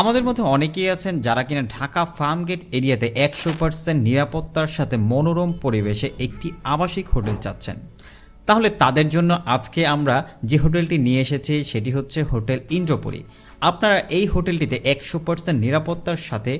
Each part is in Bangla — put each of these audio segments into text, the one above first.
আমাদের মধ্যে অনেকেই আছেন যারা কিনা ঢাকা ফার্মগেট এরিয়াতে একশো পার্সেন্ট নিরাপত্তার সাথে মনোরম পরিবেশে একটি আবাসিক হোটেল চাচ্ছেন। তাহলে তাদের জন্য আজকে আমরা যে হোটেলটি নিয়ে এসেছি সেটি হচ্ছে হোটেল ইন্দ্রপুরী। আপনারা এই হোটেলটিতে একশো পার্সেন্ট নিরাপত্তার সাথে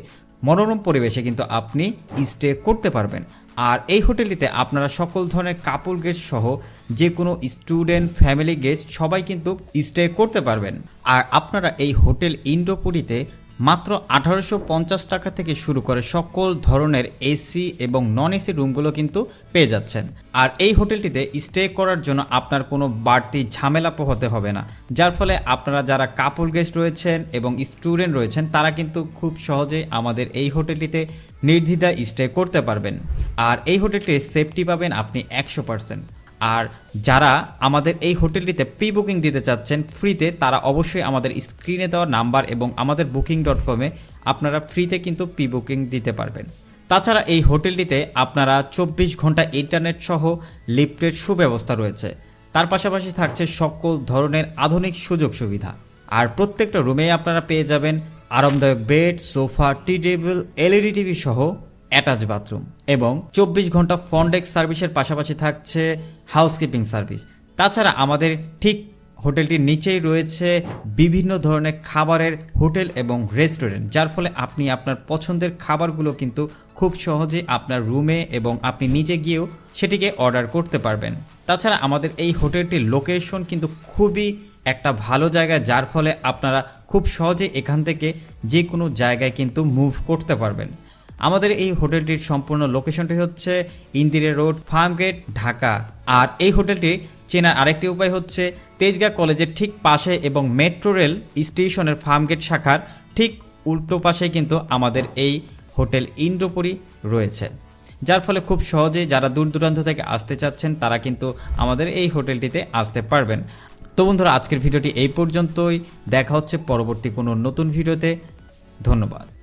মনোরম পরিবেশে কিন্তু আপনি স্টে করতে পারবেন। আর এই হোটেলটিতে আপনারা সকল ধরনের কাপল গেস্ট সহ যে কোনো স্টুডেন্ট ফ্যামিলি গেস্ট সবাই কিন্তু স্টে করতে পারবেন। আর আপনারা এই হোটেল ইন্দ্রপুরীতে মাত্র আঠারোশো পঞ্চাশ টাকা থেকে শুরু করে সকল ধরনের এসি এবং নন এসি রুমগুলো কিন্তু পেয়ে যাচ্ছেন। আর এই হোটেলটিতে স্টে করার জন্য আপনার কোনো বাড়তি ঝামেলা পোহাতে হবে না। যার ফলে আপনারা যারা কাপল গেস্ট রয়েছেন এবং স্টুডেন্ট রয়েছেন, তারা কিন্তু খুব সহজেই আমাদের এই হোটেলটিতে নির্দ্বিধায় স্টে করতে পারবেন। আর এই হোটেলটির সেফটি পাবেন আপনি একশো পার্সেন্ট আর যারা আমাদের এই হোটেলটিতে প্রি বুকিং দিতে চাচ্ছেন ফ্রিতে তারা অবশ্যই আমাদের স্ক্রিনে দেওয়া নাম্বার এবং আমাদের বুকিং ডট কমে আপনারা ফ্রিতে কিন্তু প্রি বুকিং দিতে পারবেন। তাছাড়া এই হোটেলটিতে আপনারা চব্বিশ ঘণ্টা ইন্টারনেট সহ লিফটের সুব্যবস্থা রয়েছে। তার পাশাপাশি থাকছে সকল ধরনের আধুনিক সুযোগ সুবিধা। আর প্রত্যেকটা রুমে আপনারা পেয়ে যাবেন আরামদায়ক bed sofa tea table LED TV সহ অ্যাটাচ বাথরুম এবং চব্বিশ ঘণ্টা ফন্ডেক সার্ভিসের পাশাপাশি থাকছে হাউসকিপিং সার্ভিস। তাছাড়া আমাদের ঠিক হোটেলটির নিচেই রয়েছে বিভিন্ন ধরনের খাবারের হোটেল এবং রেস্টুরেন্ট, যার ফলে আপনি আপনার পছন্দের খাবারগুলো কিন্তু খুব সহজে আপনার রুমে এবং আপনি নিজে গিয়েও সেটিকে অর্ডার করতে পারবেন। তাছাড়া আমাদের এই হোটেলটির লোকেশন কিন্তু খুবই একটা ভালো জায়গা, যার ফলে আপনারা খুব সহজে এখান থেকে যে কোনো জায়গায় কিন্তু মুভ করতে পারবেন। আমাদের এই হোটেলটির সম্পূর্ণ লোকেশনটি হচ্ছে ইন্দিরা রোড ফার্মগেট ঢাকা। আর এই হোটেলটি চেনার আরেকটি উপায় হচ্ছে তেজগাঁ কলেজের ঠিক পাশে এবং মেট্রো রেল স্টেশনের ফার্মগেট শাখার ঠিক উল্টো পাশে কিন্তু আমাদের এই হোটেল ইন্দ্রপুরী রয়েছে। যার ফলে খুব সহজেই যারা দূর দূরান্ত থেকে আসতে চাচ্ছেন, তারা কিন্তু আমাদের এই হোটেলটিতে আসতে পারবেন। তো বন্ধুরা, আজকের ভিডিওটি এই পর্যন্তই। দেখা হচ্ছে পরবর্তী কোনো নতুন ভিডিওতে। ধন্যবাদ।